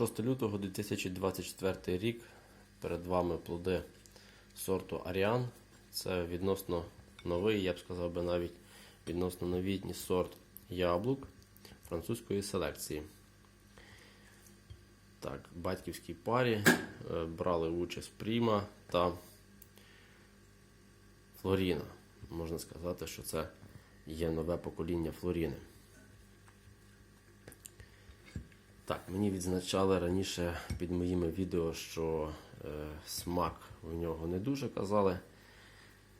6 лютого 2024 рік. Перед вами плоди сорту Аріан. Це відносно новий, я б сказав би навіть відносно новітній сорт яблук французької селекції. Так, батьківській парі е, брали участь Пріма та Флоріна. Можна сказати, що це є нове покоління Флоріни. Так, мені відзначали раніше під моїми відео, що е, смак в нього не дуже казали.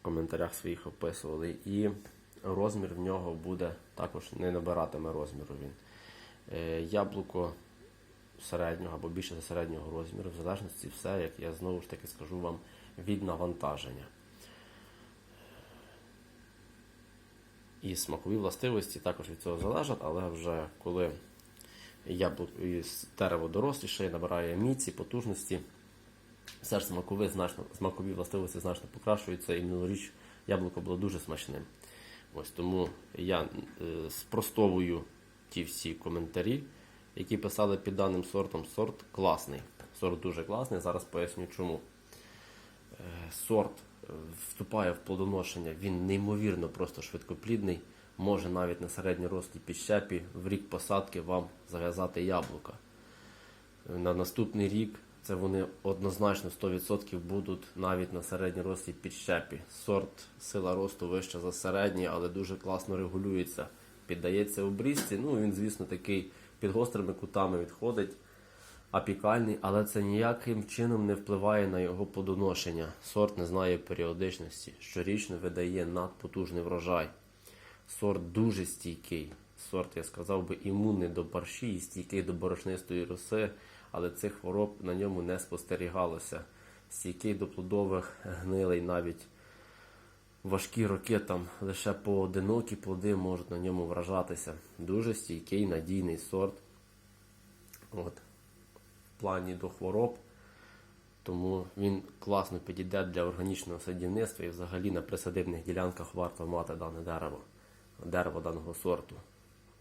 В коментарях своїх описували. І розмір в нього буде також не набиратиме розміру він. Е, яблуко середнього або більше за середнього розміру, в залежності все, як я знову ж таки скажу вам, від навантаження. І смакові властивості також від цього залежать, але вже коли дерево доросліше, набирає міці, потужності, все ж смакові, значно, смакові властивості значно покращуються, і минулоріч яблуко було дуже смачним. Ось Тому я е, спростовую ті всі коментарі, які писали під даним сортом. Сорт класний. Сорт дуже класний. Зараз поясню чому. Е, Сорт вступає в плодоношення, він неймовірно просто швидкоплідний. Може навіть на середньорослій підщепі в рік посадки вам зав'язати яблука. На наступний рік це вони однозначно 100% будуть навіть на середньорослій підщепі. Сорт сила росту вища за середній, але дуже класно регулюється. Піддається обрізці. Ну він, звісно, такий під гострими кутами відходить апікальний, але це ніяким чином не впливає на його плодоношення. Сорт не знає періодичності. Щорічно видає надпотужний врожай. Сорт дуже стійкий. Сорт, я сказав би, імунний до парші і стійкий до борошнистої роси, але цих хвороб на ньому не спостерігалося. Стійкий до плодових гнилей навіть важкі роки там лише поодинокі плоди можуть на ньому вражатися. Дуже стійкий, надійний сорт. От. Плані до хвороб. Тому він класно підійде для органічного садівництва і взагалі на присадибних ділянках варто мати дане дерево, дерево даного сорту.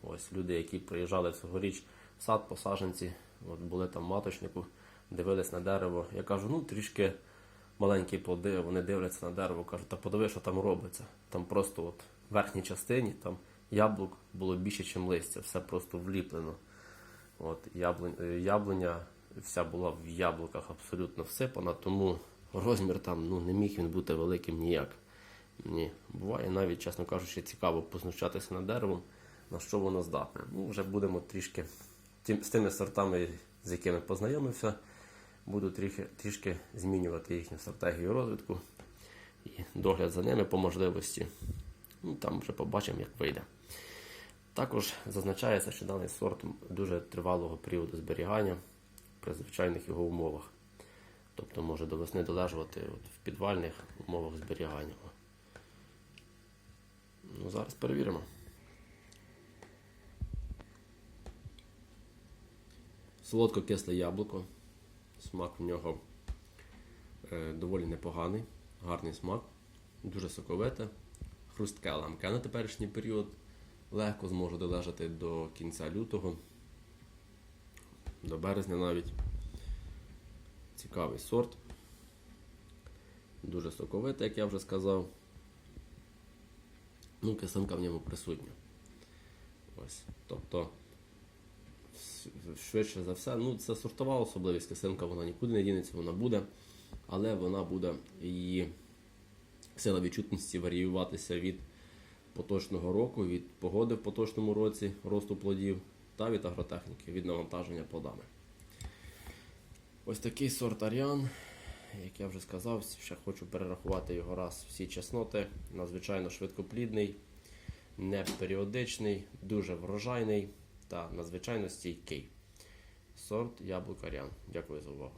Ось люди, які приїжджали цьогоріч в сад посадженці, от були там маточнику, дивились на дерево. Я кажу, ну трішки маленькі плоди, вони дивляться на дерево, кажуть, та подиви, що там робиться. Там просто от в верхній частині там яблук було більше, ніж листя, все просто вліплено. От, яблунь, е, яблуня вся була в яблуках абсолютно всипана, тому розмір там ну, не міг він бути великим ніяк. Ні. Буває навіть, чесно кажучи, цікаво познущатися над деревом, на що воно здатне. Ну, вже будемо трішки тим- з тими сортами, з якими познайомився, буду трішки, трішки змінювати їхню стратегію розвитку і догляд за ними по можливості. Ну, там вже побачимо, як вийде. Також зазначається, що даний сорт дуже тривалого періоду зберігання при звичайних його умовах. Тобто може до весни долежувати от в підвальних умовах зберігання. Ну, зараз перевіримо. Солодко-кисле яблуко. Смак в нього е, доволі непоганий, гарний смак, дуже соковите, хрустке ламке на теперішній період. Легко зможу долежати до кінця лютого, до березня навіть. Цікавий сорт. Дуже соковитий, як я вже сказав. Ну, кислинка в ньому присутня. Ось. Тобто, швидше за все, ну це сортова особливість, кислинка вона нікуди не дінеться, вона буде, але вона буде її сила відчутності варіюватися від поточного року, від погоди в поточному році, росту плодів та від агротехніки, від навантаження плодами. Ось такий сорт Аріан, як я вже сказав, ще хочу перерахувати його раз всі чесноти. Надзвичайно швидкоплідний, неперіодичний, дуже врожайний та надзвичайно стійкий. Сорт яблук Аріан. Дякую за увагу.